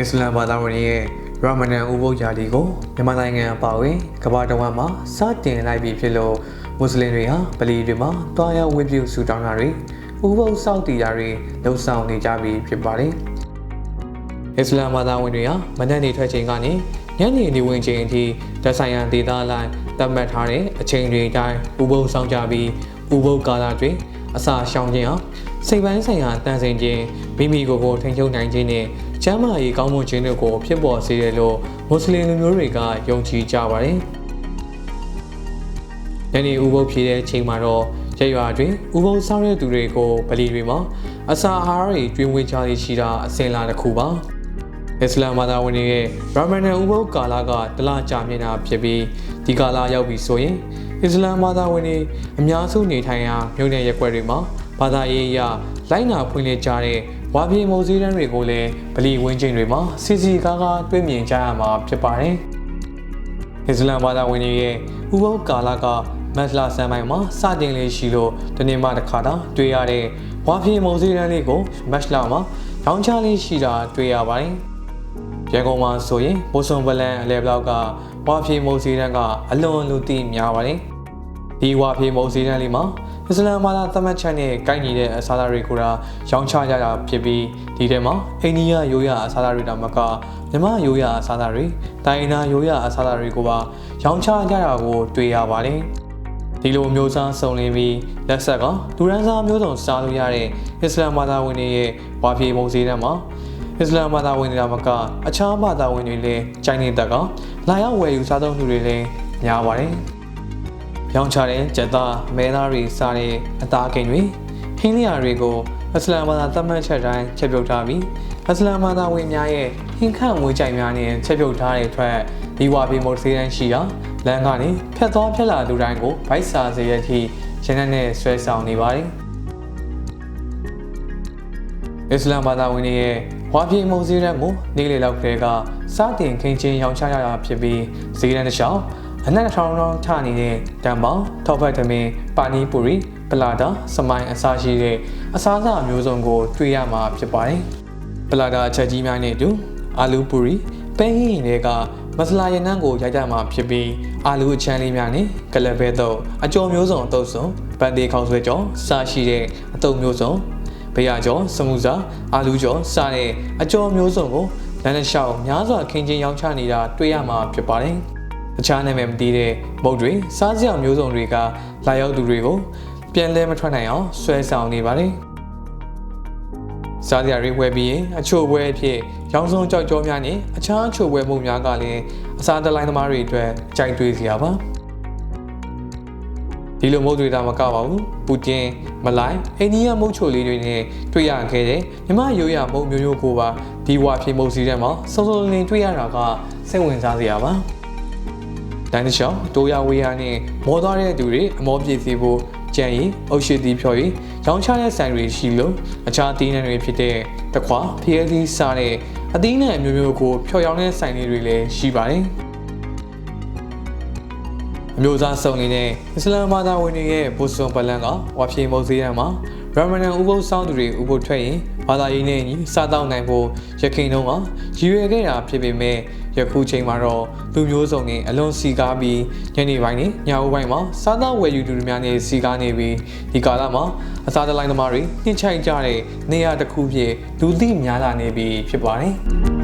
အစ္စလာမ်ဘာသာဝင်တွေရဲ့ရာမဒန်ဥပုသ်ရာသီကိုမြန်မာနိုင်ငံအပါအဝင်ကမ္ဘာတစ်ဝန်းမှာစတင်လိုက်ပြီဖြစ်လို့မွတ်စလင်တွေဟာဗလီတွေမှာတွားရောက်ဝတ်ပြုဆုတောင်းတာတွေဥပုသ်စောင့်တည်တာတွေလှုပ်ဆောင်နေကြပြီဖြစ်ပါတယ်။အစ္စလာမ်ဘာသာဝင်တွေဟာမနက်နေထွက်ချိန်ကနေညနေနေဝင်ချိန်အထိသက်ဆိုင်ရာဒေသအလိုက်သတ်မှတ်ထားတဲ့အချိန်တွေအတိုင်းဥပုသ်ဆောင်ကြပြီးဥပုသ်ကာလတွင်အစာရှောင်ခြင်းဟာစိတ်ပိုင်းဆိုင်ရာတန်ဆင်ခြင်းမိမိကိုယ်ကိုထိန်းချုပ်နိုင်ခြင်းနဲ့ ကျမ်းမာရေးကောင်းမွန်ခြင်းတို့ကိုဖြစ်ပေါ်စေတယ်လို့မွတ်စလင်လူမျိုးတွေကယုံကြည်ကြပါတယ်။ညနေဥပုသ်ဖြေတဲ့ချိန်မှာတော့ရရွာတွင်ဥပုသ်ဆောင်တဲ့သူတွေကိုဗလီတွေမှာအစာအာဟာရတွေတွင်ဝင်ကြရရှိတာအစဉ်လာတစ်ခုပါ။အစ္စလာမ်ဘာသာဝင်တွေရဲ့ရာမဒန်ဥပုသ်ကာလကတလကြာမြင့်တာဖြစ်ပြီးဒီကာလရောက်ပြီဆိုရင်အစ္စလာမ်ဘာသာဝင်တွေအများစုနေထိုင်ရာမြို့နယ်ရပ်ကွက်တွေမှာ ဘာသာရေးအရလိုက်နာဖွင့်လှစ်ကြတဲ့ဝါပြေမိုးစည်းတန်းတွေကိုလည်းဗလီဝင်းကျင်တွေမှာစီစီကားကားတွေ့မြင်ကြရမှာဖြစ်ပါတယ်။အစ္စလာမ်ဘာသာဝင်တွေရဲ့ဥပုသ်ကာလကမက်လာဆန်ပိုင်းမှာစတင်လေးရှိလို့တနေ့မှတစ်ခါတာတွေ့ရတဲ့ဝါပြေမိုးစည်းတန်းလေးကိုမက်လာမှာရောင်းချလေးရှိတာတွေ့ရပါတယ်။ရန်ကုန်မှာဆိုရင်ပိုဆွန်ပလန်အလဲဘလောက်ကဝါပြေမိုးစည်းတန်းကအလွန်လူသိများပါတယ်။ဒီဝါပြေမိုးစည်းတန်းလေးမှာ အစ္စလာမ်ဘာသာသတ်မှတ်ချက်နဲ့ကိုက်ညီတဲ့အစားအသောက်တွေကိုဒါရောင်းချကြတာဖြစ်ပြီးဒီထဲမှာအိန္ဒိယရိုးရာအစားအသောက်တွေတောင်မကမြမရိုးရာအစားအသောက်တွေတိုင်းနာရိုးရာအစားအသောက်တွေကိုပါရောင်းချကြတာကိုတွေ့ရပါတယ်ဒီလိုမျိုးစားစုံလင်ပြီးလက်ဆက်ကလူရန်စားမျိုးစုံစားလို့ရတဲ့အစ္စလာမ်ဘာသာဝင်တွေရဲ့ဝါပြေမုံစည်းတန်းမှာအစ္စလာမ်ဘာသာဝင်တွေကမကအခြားဘာသာဝင်တွေလည်းကျိုင်းနေတက်ကလာရောက်ဝယ်ယူစားသုံးသူတွေလည်းများပါတယ် ရောင်းချတဲ့ကြက်သားမဲသားတွေစားတဲ့အသားကိန်းတွေဟင်းလျာတွေကိုအစ္စလာမ်ဘာသာသတ်မှတ်ချက်တိုင်းချက်ပြုတ်ထားပြီးအစ္စလာမ်ဘာသာဝင်များရဲ့ဟင်ခန့်ငွေကြိုင်များနဲ့ချက်ပြုတ်ထားတဲ့အတွက်ဒီဝါပီမိုစီရန်ရှိရာလမ်းကနေဖြတ်သွားဖြတ်လာသူတိုင်းကိုဗိုက်စာစေရသည့်ရင်းနဲ့ဆွဲဆောင်နေပါတယ်အစ္စလာမ်ဘာသာဝင်တွေရဲ့ဝါပြေမုံစည်းရန်ကိုနေ့လေလောက်ကလေးကစတင်ခင်းချင်းရောင်းချရတာဖြစ်ပြီးဈေးရန်တစ်လျှောက် အနက်ထောင်ထောင်ထနေတဲ့တံပေါင်းထောက်ဖက်သမင်းပါနီပူရီပလာတာစမိုင်းအစားရှိတဲ့အစားအစာမျိုးစုံကိုတွေ့ရမှာဖြစ်ပါတယ်ပလာတာအချက်ကြီးများနဲ့အတူအာလူပူရီပဲဟင်းတွေကမဆလာရနန်းကိုရိုက်ကြမှာဖြစ်ပြီးအာလူအချမ်းလေးများနဲ့ကလဘဲတော့အကျော်မျိုးစုံအတုပ်စုံဗန်ဒေခေါက်ဆွဲကြောစားရှိတဲ့အတုပ်မျိုးစုံဘေးရကျော်စမူစာအာလူကျော်စားတဲ့အကျော်မျိုးစုံကိုလမ်းတစ်လျှောက်များစွာခင်းချင်းရောင်းချနေတာတွေ့ရမှာဖြစ်ပါတယ် တခြားနာမည်မသိတဲ့မုတ်တွေစားစရာမျိုးစုံတွေကလာရောက်သူတွေကိုပြန်လဲမထွက်နိုင်အောင်ဆွဲဆောင်နေပါတယ်စားစရာတွေဝယ်ပြီးရင်အချို့ပွဲအဖြစ်ရောင်းစုံကြောက်ကြောများနဲ့အခြားအချို့ပွဲမှုများကလည်းအစားတလိုင်းသမားတွေအတွက်ကြိုက်တွေ့စရာပါဒီလိုမုတ်တွေတာမကပါဘူးပူတင်မလိုက်အိန္ဒိယမုတ်ချိုလေးတွေနဲ့တွေ့ရခဲ့တဲ့မြမရိုးရမုတ်မျိုးမျိုးကိုပါဒီဝါဖြေမုတ်စီထဲမှာစုံစုံလင်တွေ့ရတာကစိတ်ဝင်စားစရာပါ တန်းတချောင်းတိုးရဝေးရနဲ့မောသွားတဲ့သူတွေအမောပြည့်စီဖို့ကြံရီအုပ်ရှိသည်ဖြော်ရီရောင်းချတဲ့ဆိုင်တွေရှိလို့အခြားအသီးနှံတွေဖြစ်တဲ့တခွာဖျဲသီးစားတဲ့အသီးနှံအမျိုးမျိုးကိုဖျော်ရောင်းတဲ့ဆိုင်လေးတွေလည်းရှိပါတယ်အမျိုးသားစုံနေတဲ့အစ္စလာမ်ဘာသာဝင်တွေရဲ့ဘုဆွန်ပလန်ကဝါဖြေမုတ်စေးရန်မှာ ရမဒန်ဥပုသ်ဆောင်သူတွေဥပုသ်ထွက်ရင်ဘာသာရေးနဲ့ညီစားတောင်းနိုင်ဖို့ရခိုင်တုန်းကရည်ရွယ်ခဲ့တာဖြစ်ပေမဲ့ယခုချိန်မှာတော့လူမျိုးစုံနဲ့အလွန်စီကားပြီးညနေပိုင်းနဲ့ညဦးပိုင်းမှာစားသောက်ဝယ်ယူသူတွေများနဲ့စီကားနေပြီးဒီကာလမှာအစားတလိုင်းသမားတွေနှိမ့်ချိုက်ကြတဲ့နေရာတစ်ခုဖြစ်လူသိများလာနေပြီဖြစ်ပါတယ်။